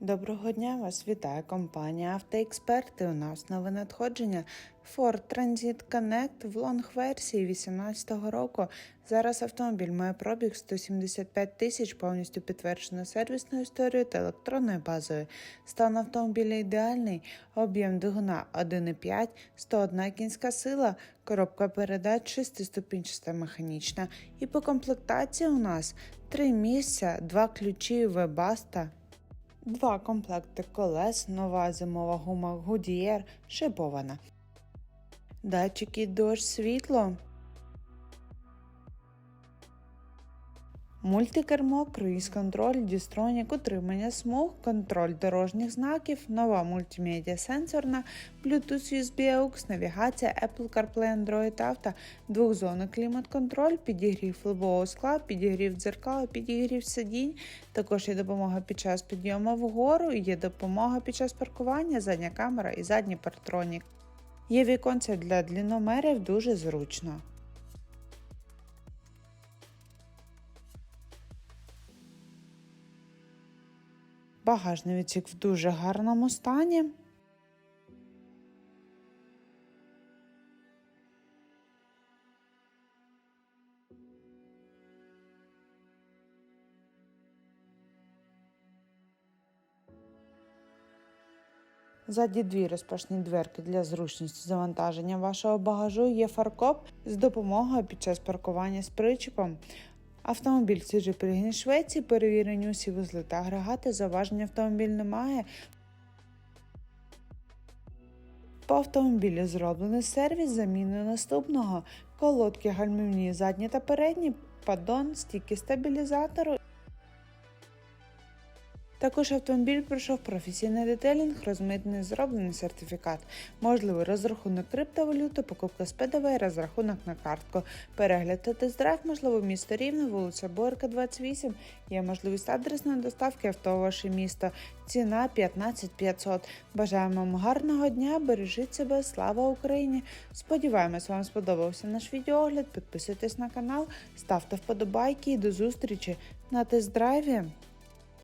Доброго дня вас вітає компанія Автоексперти. У нас нове надходження Ford Transit Connect в лонг-версії 2018 року. Зараз автомобіль має пробіг 175 тисяч, повністю підтверджено сервісною історією та електронною базою. Стан автомобіля ідеальний, об'єм двигуна 1,5, 101 кінська сила, коробка передач 6 механічна. І по комплектації у нас 3 місця, 2 ключі Webaста. Два комплекти колес, нова зимова гума Goodyear шипована. Датчики дощ світло. Мультикермо, круїз-контроль, дістронік, утримання смуг, контроль дорожніх знаків, нова мультимедіа сенсорна, Bluetooth USB AUX, навігація, Apple CarPlay, Android Auto, двохзонний клімат-контроль, підігрів лобового скла, підігрів дзеркала, підігрів сидінь. Також є допомога під час підйому вгору, є допомога під час паркування, задня камера і задній партронік. Є віконце для длінномерів дуже зручно. Багажний відсік в дуже гарному стані. Ззаді дві розпашні дверки для зручності завантаження вашого багажу є фаркоп з допомогою під час паркування з причепом. Автомобіль свіжий пригін Швеції, перевірені усі вузли та агрегати, заваження автомобіль немає. По автомобілі зроблений сервіс заміни наступного, колодки гальмівні задні та передні, падон, стійки стабілізатору. Також автомобіль пройшов професійний детелінг, розмитний зроблений сертифікат, можливий розрахунок криптовалюти, покупка з ПДВ, розрахунок на картку, перегляд та тест-драйв, можливо, місто Рівне, вулиця Борка, 28, є можливість адресної доставки авто в ваше місто, ціна 15 500. Бажаємо вам гарного дня, бережіть себе, слава Україні! Сподіваємось, вам сподобався наш відеогляд, підписуйтесь на канал, ставте вподобайки і до зустрічі на тест-драйві!